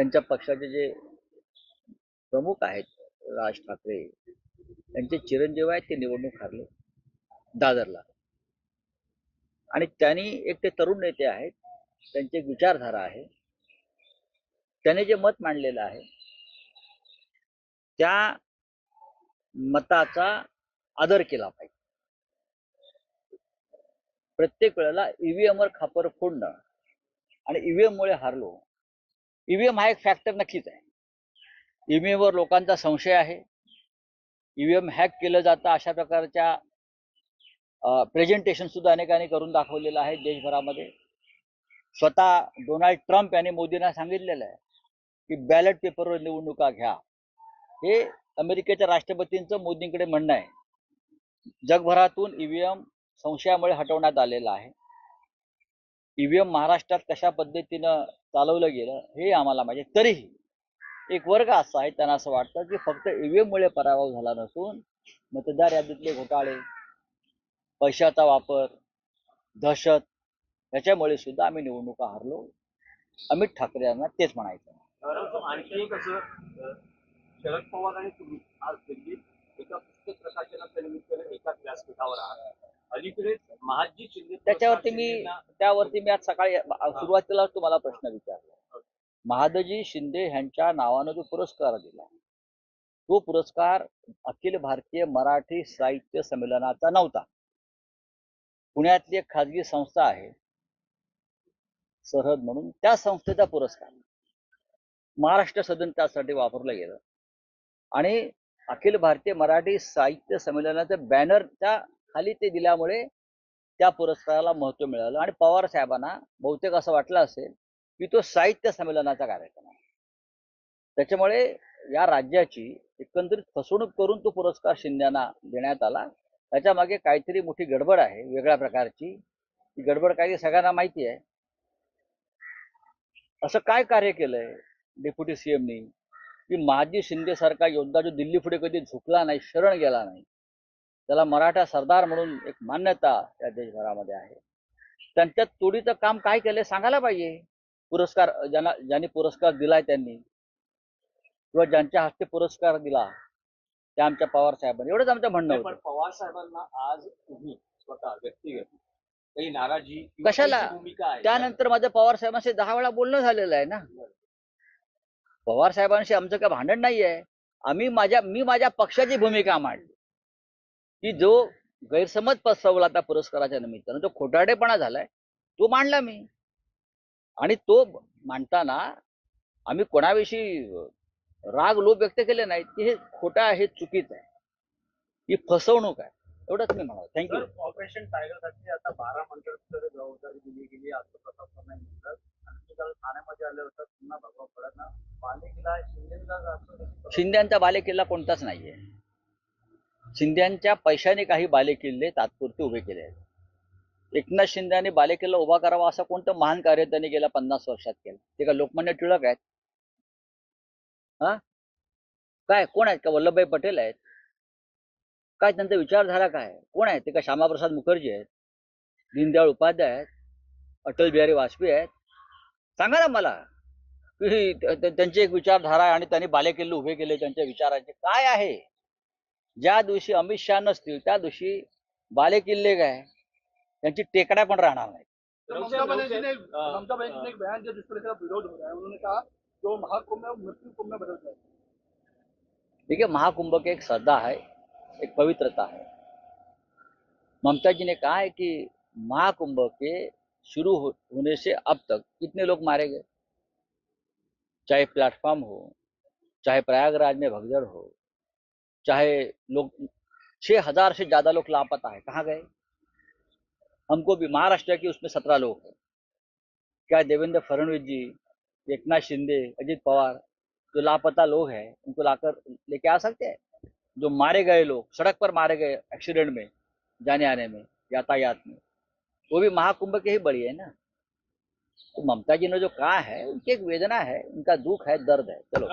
त्यांच्या पक्षाचे जे प्रमुख आहेत राज ठाकरे त्यांचे चिरंजीव आहेत ते निवडणूक हारले दादरला. आणि त्यांनी एक ते तरुण नेते आहेत त्यांची एक विचारधारा आहे. त्याने जे मत मांडलेलं आहे त्या मताचा आदर केला पाहिजे. प्रत्येक वेळेला ईव्हीएमवर खापर फोडणं आणि ईव्हीएम मुळे हारलो ईव्हीएम हा एक फॅक्टर नक्कीच आहे. ईव्हीएमवर लोकांचा संशय आहे. ईव्हीएम हॅक केलं जातं अशा प्रकारच्या प्रेझेंटेशन सुद्धा अनेकांनी करून दाखवलेलं आहे देशभरामध्ये. स्वतः डोनाल्ड ट्रम्प यांनी मोदींना सांगितलेलं आहे की बॅलेट पेपरवर निवडणुका घ्या. हे अमेरिकेच्या राष्ट्रपतींचं मोदींकडे म्हणणं आहे. जगभरातून ईव्हीएम संशयामुळे हटवण्यात आलेलं आहे. ईव्हीएम महाराष्ट्रात कशा पद्धतीनं चालवलं गेलं हे आम्हाला माहिती तरीही एक वर्ग असा आहे त्यांना असं वाटतं की फक्त ईव्हीएममुळे पराभव झाला नसून मतदार यादीतले घोटाळे पैशाचा वापर दहशत याच्यामुळे सुद्धा आम्ही निवडणुका हरलो. अमित ठाकरे यांना तेच म्हणायचं आणखी एक असं शरद पवार आणि तुम्ही आज दिल्लीत एका पुस्तक प्रकाशनाच्या निमित्ताने एकाच व्यासपीठावर आहात अलीकडेच महाजी शिंदे त्याच्यावरती मी त्यावरती मी आज सकाळी सुरुवातीला तुम्हाला प्रश्न विचारला. महादजी शिंदे ह्यांच्या नावानं जो पुरस्कार दिला तो पुरस्कार अखिल भारतीय मराठी साहित्य संमेलनाचा नव्हता. पुण्यातली एक खाजगी संस्था आहे सरहद म्हणून त्या संस्थेचा पुरस्कार. महाराष्ट्र सदन त्यासाठी वापरलं गेलं. आणि अखिल भारतीय मराठी साहित्य संमेलनाचं बॅनरच्या खाली ते दिल्यामुळे त्या पुरस्काराला महत्त्व मिळालं. आणि पवार साहेबांना बहुतेक असं वाटलं असेल की तो साहित्य संमेलनाचा कार्यक्रम आहे. त्याच्यामुळे या राज्याची एकंदरीत फसवणूक करून तो पुरस्कार शिंद्यांना देण्यात आला. त्याच्यामागे काहीतरी मोठी गडबड आहे वेगळ्या प्रकारची. ती गडबड काही सगळ्यांना माहिती आहे. असं काय कार्य केलंय डेप्युटी सीएमनी की माजी शिंदे सारखा योद्धा जो दिल्ली पुढे कधी झुकला नाही शरण गेला नाही त्याला मराठा सरदार म्हणून एक मान्यता या देशभरामध्ये आहे. त्यांच्या तोडीचं काम काय केलंय सांगायला पाहिजे? पुरस्कार ज्यांना ज्यांनी पुरस्कार दिलाय त्यांनी. किंवा ज्यांच्या हस्ते पुरस्कार दिला त्या आमच्या पवार साहेबांनी. एवढंच आमचं म्हणणं पण पवार साहेबांना आज तुम्ही स्वतः व्यक्तिगत काही नाराजी कशाला? त्यानंतर माझं पवार साहेबांशी दहा वेळा बोलणं झालेलं आहे ना. पवार साहेबांशी आमचं काय भांडण नाही आहे आम्ही माझ्या मी माझ्या पक्षाची भूमिका मांडली. की जो गैरसमज पसरवला त्या पुरस्काराच्या निमित्तानं जो खोटारडेपणा झालाय तो मांडला मी. आणि तो मांडताना आम्ही कोणाविषयी राग लोभ व्यक्त केले नाहीत की हे खोटं आहे चुकीचं आहे. ही फसवणूक आहे. एवढंच मी म्हणाल. थँक्यू ऑपरेशन टायगरसाठी आता बारा मंत्र्यांकडे जबाबदारी दिली गेली असं प्रताप काल ठाण्यामध्ये आले होतात पुन्हा भगवा पालिकेला शिंदेला असं शिंद्यांचा बालेकिल्ला कोणताच नाहीये. शिंद्यांच्या पैशाने काही बालेकिल्ले तात्पुरते उभे केले आहेत. एकनाथ शिंद्यांनी बालेकिल्ला उभा करावा असं कोणतं महान कार्य त्यांनी गेल्या पन्नास वर्षात केलं? ते का लोकमान्य टिळक आहेत? हा? काय कोण आहेत? का वल्लभभाई पटेल आहेत? काय त्यांचा विचारधारा काय कोण आहेत? ते का श्यामाप्रसाद मुखर्जी आहेत? दीनदयाळ उपाध्याय आहेत? अटल बिहारी वाजपेयी आहेत? सांगा ना मला. की त्यांची एक विचारधारा आहे आणि त्यांनी बालेकिल्ले उभे केले त्यांच्या विचारांचे काय आहे? ज्या दिवशी अमित शाह नसतील त्या दिवशी बालेकिल्ले काय? त्यांची टेकड्या पण राहणार नाही ममता बनर्जी ने ममता बनर्जी ने एक बयान दिया जिस पर इसका विरोध हो रहा है उन्होंने कहा जो महाकुंभ है मृत्यु कुंभ में बदल जाए देखिए महाकुंभ की एक श्रद्धा है एक पवित्रता है ममता जी ने कहा है कि महाकुंभ के शुरू होने से अब तक कितने लोग मारे गए? चाहे प्लेटफॉर्म हो चाहे प्रयागराज में भगदड़ हो चाहे लोग, छह हज़ार से ज़्यादा लोग लापता है। कहाँ गए? हमको भी महाराष्ट्र की उसमें सत्रह लोग हैं। क्या देवेंद्र फडणवीस जी, एकनाथ शिंदे, अजित पवार, जो लापता लोग हैं, उनको लाकर लेके आ सकते हैं? जो मारे गए लोग, सड़क पर मारे गए एक्सीडेंट में, जाने आने में, यातायात में, वो भी महाकुंभ के ही बड़ी है ना? तो ममता जी ने जो कहा है, उनकी एक वेदना है, उनका दुख है, दर्द है। चलो।